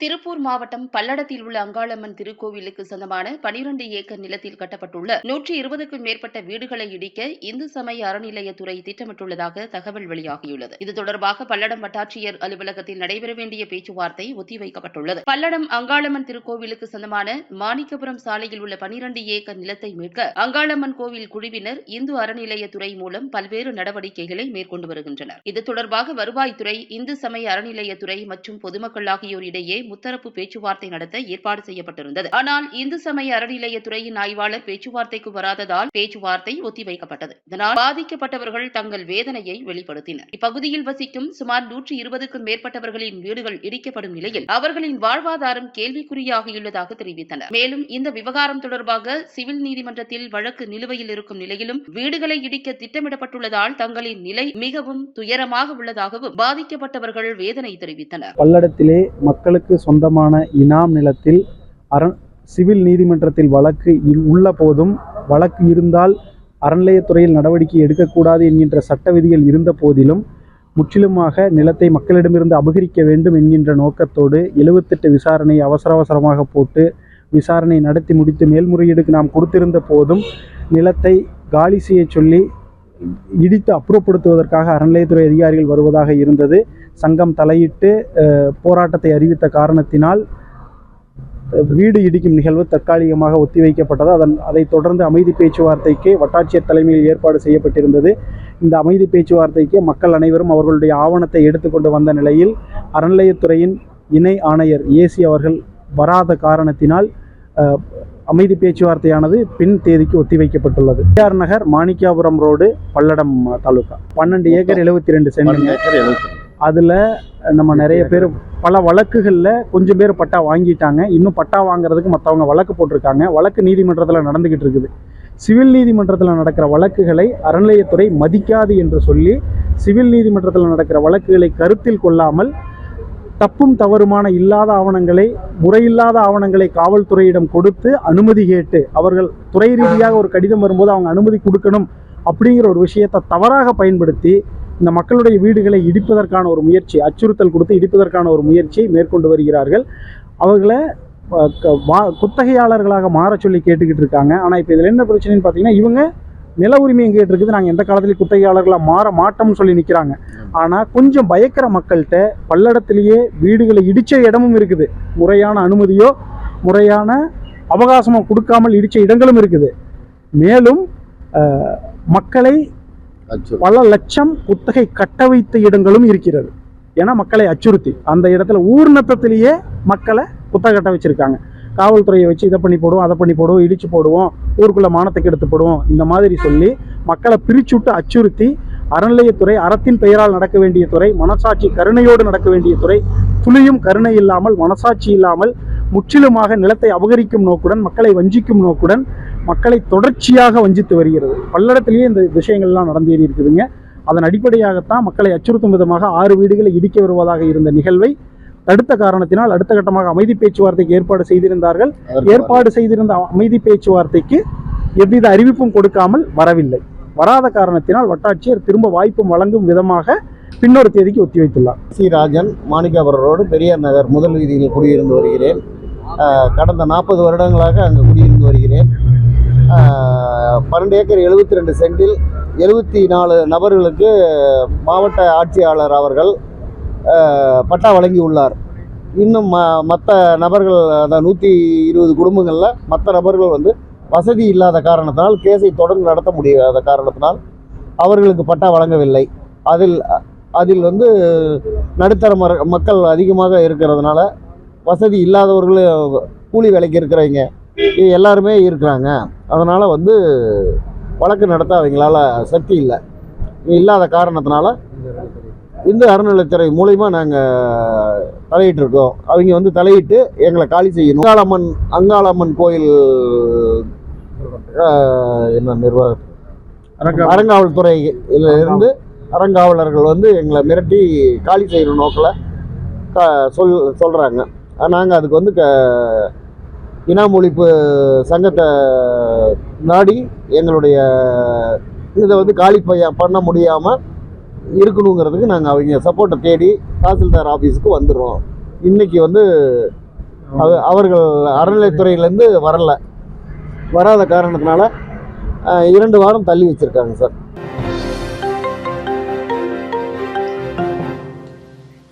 திருப்பூர் மாவட்டம் பல்லடத்தில் உள்ள அங்காளம்மன் திருக்கோவிலுக்கு சொந்தமான பனிரண்டு ஏக்கர் நிலத்தில் கட்டப்பட்டுள்ள நூற்றி இருபதுக்கும் மேற்பட்ட வீடுகளை இடிக்க இந்து சமய அறநிலையத்துறை திட்டமிட்டுள்ளதாக தகவல் வெளியாகியுள்ளது. இது தொடர்பாக பல்லடம் வட்டாட்சியர் அலுவலகத்தில் நடைபெற வேண்டிய பேச்சுவார்த்தை ஒத்திவைக்கப்பட்டுள்ளது. பல்லடம் அங்காளம்மன் திருக்கோவிலுக்கு சொந்தமான மாணிக்கபுரம் சாலையில் உள்ள பனிரண்டு ஏக்கர் நிலத்தை மீட்க அங்காளம்மன் கோவில் குழுவினர் இந்து அறநிலையத்துறை மூலம் பல்வேறு நடவடிக்கைகளை மேற்கொண்டு வருகின்றனர். இது தொடர்பாக வருவாய்த்துறை இந்து சமய அறநிலையத்துறை மற்றும் பொதுமக்கள் ஆகியோர் இடையே முத்தரப்பு பேச்சுவார்த்தை நடத்த ஏற்பாடு செய்யப்பட்டிருந்தது. ஆனால் இந்து சமய அறநிலையத்துறையின் ஆய்வாளர் பேச்சுவார்த்தைக்கு வராததால் பேச்சுவார்த்தை ஒத்திவைக்கப்பட்டது. இதனால் பாதிக்கப்பட்டவர்கள் தங்கள் வேதனையை வெளிப்படுத்தினர். இப்பகுதியில் வசிக்கும் சுமார் நூற்றி இருபதுக்கும் மேற்பட்டவர்களின் வீடுகள் இடிக்கப்படும் நிலையில் அவர்களின் வாழ்வாதாரம் கேள்விக்குறியாகியுள்ளதாக தெரிவித்தனர். மேலும் இந்த விவகாரம் தொடர்பாக சிவில் நீதிமன்றத்தில் வழக்கு நிலுவையில் இருக்கும் நிலையிலும் வீடுகளை இடிக்க திட்டமிடப்பட்டுள்ளதால் தங்களின் நிலை மிகவும் துயரமாக உள்ளதாகவும் பாதிக்கப்பட்டவர்கள் வேதனை தெரிவித்தனர். பல்லடத்திலே மக்களுக்கு சொந்தமான இனாம் நிலத்தில் அரண் சிவில் நீதிமன்றத்தில் வழக்கு உள்ள போதும் வழக்கு இருந்தால் அறநிலையத்துறையில் நடவடிக்கை எடுக்கக்கூடாது என்கின்ற சட்ட விதிகள் இருந்த போதிலும் முற்றிலுமாக நிலத்தை மக்களிடமிருந்து அபகரிக்க வேண்டும் என்கின்ற நோக்கத்தோடு எழுபத்தெட்டு விசாரணை அவசர அவசரமாக போட்டு விசாரணை நடத்தி முடித்து மேல்முறையீடுக்கு நாம் கொடுத்திருந்த போதும் நிலத்தை காலி செய்ய சொல்லி இடித்து அப்புறப்படுத்துவதற்காக அறநிலையத்துறை அதிகாரிகள் வருவதாக இருந்தது. சங்கம் தலையிட்டு போராட்டத்தை அறிவித்த காரணத்தினால் வீடு இடிக்கும் நிகழ்வு தற்காலிகமாக ஒத்திவைக்கப்பட்டது. அதன் அதைத் தொடர்ந்து அமைதி பேச்சுவார்த்தைக்கு வட்டாட்சியர் தலைமையில் ஏற்பாடு செய்யப்பட்டிருந்தது. இந்த அமைதி பேச்சுவார்த்தைக்கு மக்கள் அனைவரும் அவர்களுடைய ஆவணத்தை எடுத்துக்கொண்டு வந்த நிலையில் அறநிலையத்துறையின் இணை ஆணையர் ஏசி அவர்கள் வராத காரணத்தினால் அமைதி பேச்சுவார்த்தையானது பின் தேதிக்கு ஒத்திவைக்கப்பட்டுள்ளது. பெரியார் நகர் மாணிக்காபுரம் ரோடு பல்லடம் தாலுகா. பன்னெண்டு ஏக்கர் எழுபத்தி ரெண்டு சென்ட் அதில் நம்ம நிறைய பேர் பல வழக்குகளில் கொஞ்சம் பேர் பட்டா வாங்கிட்டாங்க. இன்னும் பட்டா வாங்குறதுக்கு மற்றவங்க வழக்கு போட்டிருக்காங்க. வழக்கு நீதிமன்றத்தில் நடந்துக்கிட்டு இருக்குது. சிவில் நீதிமன்றத்தில் நடக்கிற வழக்குகளை அறநிலையத்துறை மதிக்காது என்று சொல்லி சிவில் நீதிமன்றத்தில் நடக்கிற வழக்குகளை கருத்தில் கொள்ளாமல் தப்பும் தவறுமான இல்லாத ஆவணங்களை முறையில்லாத ஆவணங்களை காவல்துறையிடம் கொடுத்து அனுமதி கேட்டு அவர்கள் துறை ரீதியாக ஒரு கடிதம் வரும்போது அவங்க அனுமதி கொடுக்கணும் அப்படிங்கிற ஒரு விஷயத்தை தவறாக பயன்படுத்தி இந்த மக்களுடைய வீடுகளை இடிப்பதற்கான ஒரு முயற்சி அச்சுறுத்தல் கொடுத்து இடிப்பதற்கான ஒரு முயற்சியை மேற்கொண்டு வருகிறார்கள். அவர்களை குத்தகையாளர்களாக மாற சொல்லி கேட்டுக்கிட்டு இருக்காங்க. ஆனால் இப்போ இதில் என்ன பிரச்சனைன்னு பார்த்தீங்கன்னா இவங்க நில உரிமை எங்கிட்ட இருக்குது நாங்கள் எந்த காலத்துலையும் குத்தகையாளர்களாக மாற மாட்டோம்னு சொல்லி நிற்கிறாங்க ஆனால் கொஞ்சம் பயக்கிற மக்கள்கிட்ட பல்லடத்திலேயே வீடுகளை இடித்த இடமும் இருக்குது. முறையான அனுமதியோ முறையான அவகாசமோ கொடுக்காமல் இடித்த இடங்களும் இருக்குது. மேலும் மக்களை பல லட்சம் குத்தகை கட்ட வைத்த இடங்களும் இருக்கிறது. ஏன்னா மக்களை அச்சுறுத்தி. அந்த இடத்துல ஊர் நத்தத்திலேயே மக்களை குத்தகை கட்ட வச்சிருக்காங்க. காவல்துறையை வச்சு இதை பண்ணி போடுவோம் அதை பண்ணி போடுவோம் இடிச்சு போடுவோம் ஊருக்குள்ளே மானத்துக்கு கெடுத்து போடுவோம். இந்த மாதிரி சொல்லி மக்களை பிரிச்சு விட்டு அச்சுறுத்தி அறநிலையத்துறை அறத்தின் பெயரால் நடக்க வேண்டிய துறை மனசாட்சி கருணையோடு நடக்க வேண்டிய துறை துளியும் கருணை இல்லாமல் மனசாட்சி இல்லாமல் முற்றிலுமாக நிலத்தை அபகரிக்கும் நோக்குடன் மக்களை வஞ்சிக்கும் நோக்குடன் மக்களை தொடர்ச்சியாக வஞ்சித்து வருகிறது. பல்லடத்திலேயே இந்த விஷயங்கள்லாம் நடந்தேறி இருக்குதுங்க. அதன் அடிப்படையாகத்தான் மக்களை அச்சுறுத்தும் விதமாக ஆறு வீடுகளை இடிக்க வருவதாக இருந்த நிகழ்வை தடுத்த காரணத்தினால் அடுத்த கட்டமாக அமைதி பேச்சுவார்த்தைக்கு ஏற்பாடு செய்திருந்தார்கள். ஏற்பாடு செய்திருந்த அமைதி பேச்சுவார்த்தைக்கு எவ்வித அறிவிப்பும் கொடுக்காமல் வரவில்லை. வராத காரணத்தினால் வட்டாட்சியர் திரும்ப வாய்ப்பு வழங்கும் விதமாக பின்னொரு தேதிக்கு ஒத்திவைத்துள்ளார். சி. ராஜன் மாணிக்காபுரம் ரோடு பெரியார் நகர் முதல் வீதியில் குடியிருந்து வருகிறேன். கடந்த நாற்பது வருடங்களாக அங்கு குடியிருந்து வருகிறேன். பன்னெண்டு ஏக்கர் எழுபத்தி ரெண்டு சென்டில் எழுபத்தி நாலு நபர்களுக்கு மாவட்ட ஆட்சியாளர் அவர்கள் பட்டா வழங்கி உள்ளார். இன்னும் ம மற்ற நபர்கள் அந்த நூற்றி இருபது குடும்பங்களில் மற்ற நபர்கள் வந்து வசதி இல்லாத காரணத்தினால் கேஸை தொடர்ந்து நடத்த முடியாத காரணத்தினால் அவர்களுக்கு பட்டா வழங்கவில்லை. அதில் அதில் வந்து நடுத்தர மர- மக்கள் அதிகமாக இருக்கிறதுனால வசதி இல்லாதவர்களும் கூலி வேலைக்கு இருக்கிறவங்க எல்லாருமே இருக்கிறாங்க. அதனால் வந்து வழக்கு நடத்த அவங்களால சக்தி இல்லை. இல்லாத காரணத்தினால இந்து அறநிலைத்துறை மூலிமா நாங்கள் தலையிட்டு இருக்கோம் அவங்க வந்து தலையிட்டு எங்களை காலி செய்யணும். அங்காளம்மன் அங்காளம்மன் கோயில் என்ன நிர்வாகம் அறங்காவல்துறை இருந்து அறங்காவலர்கள் வந்து எங்களை மிரட்டி காலி செய்கிற நோக்கில் க சொல் சொல்கிறாங்க நாங்கள் அதுக்கு வந்து க இனாம் ஒழிப்பு சங்கத்தை நாடி எங்களுடைய இதை வந்து காலி பண்ண முடியாமல் இருக்கணுங்கிறதுக்கு நாங்கள் அவங்க சப்போர்ட்டை தேடி தாசில்தார் ஆஃபீஸுக்கு வந்துடுறோம். இன்றைக்கி வந்து அவ- அவர்கள் அறநிலைத்துறையிலேருந்து வரல. வராத காரணத்தினால இரண்டு வாரம் தள்ளி வச்சுருக்காங்க சார்.